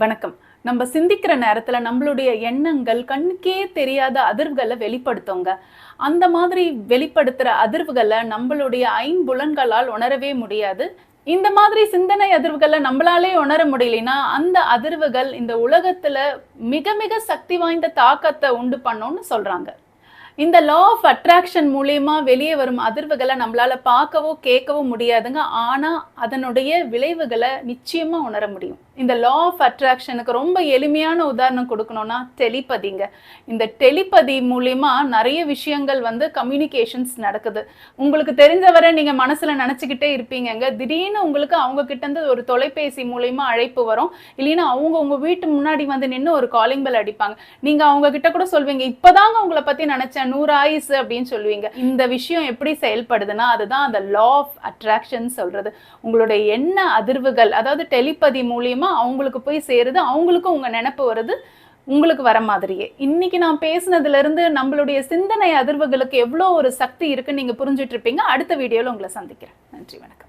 வணக்கம். நம்ம சிந்திக்கிற நேரத்துல நம்மளுடைய எண்ணங்கள் கண்ணுக்கே தெரியாத அதிர்வுகளை வெளிப்படுத்துங்க. அந்த மாதிரி வெளிப்படுத்துற அதிர்வுகளை நம்மளுடைய ஐம்புலன்களால் உணரவே முடியாது. இந்த மாதிரி சிந்தனை அதிர்வுகளை நம்மளாலே உணர முடியலனா அந்த அதிர்வுகள் இந்த உலகத்துல மிக மிக சக்தி வாய்ந்த தாக்கத்தை உண்டு பண்ணும்னு சொல்றாங்க. இந்த லா ஆஃப் அட்ராக்ஷன் மூலியமா வெளியே வரும் அதிர்வுகளை நம்மளால பார்க்கவோ கேட்கவோ முடியாதுங்க. ஆனா அதனுடைய விளைவுகளை நிச்சயமா உணர முடியும். இந்த லா ஆஃப் அட்ராக்ஷனுக்கு ரொம்ப எளிமையான உதாரணம் கொடுக்கணும்னா டெலிபதிங்க. இந்த டெலிபதி மூலிமா நிறைய விஷயங்கள் வந்து கம்யூனிகேஷன்ஸ் நடக்குது. உங்களுக்கு தெரிஞ்சவரை நீங்கள் மனசில் நினச்சிக்கிட்டே இருப்பீங்கங்க. திடீர்னு உங்களுக்கு அவங்க கிட்டேருந்து ஒரு தொலைபேசி மூலிமா அழைப்பு வரும். இல்லைன்னா அவங்க உங்கள் வீட்டு முன்னாடி வந்து நின்று ஒரு காலிங் பெல் அடிப்பாங்க. நீங்கள் அவங்க கிட்ட கூட சொல்வீங்க இப்போதாங்க உங்களை பற்றி நினச்சேன் நூறு ஆயுசு அப்படின்னு சொல்லுவீங்க. இந்த விஷயம் எப்படி செயல்படுதுன்னா அதுதான் அந்த லா ஆஃப் அட்ராக்ஷன் சொல்கிறது உங்களுடைய எண்ண அதிர்வுகள் அதாவது டெலிபதி மூலியமா அவங்களுக்கு போய் சேருது அவங்களுக்கும் உங்க நினைப்பு வருது உங்களுக்கு வர மாதிரியே. இன்னைக்கு நான் பேசுனதுல இருந்து நம்மளுடைய சிந்தனை அதிர்வுகளுக்கு எவ்வளோ ஒரு சக்தி இருக்குன்னு நீங்க புரிஞ்சுட்டு இருப்பீங்க. அடுத்த வீடியோவில் உங்களை சந்திக்கிறேன். நன்றி வணக்கம்.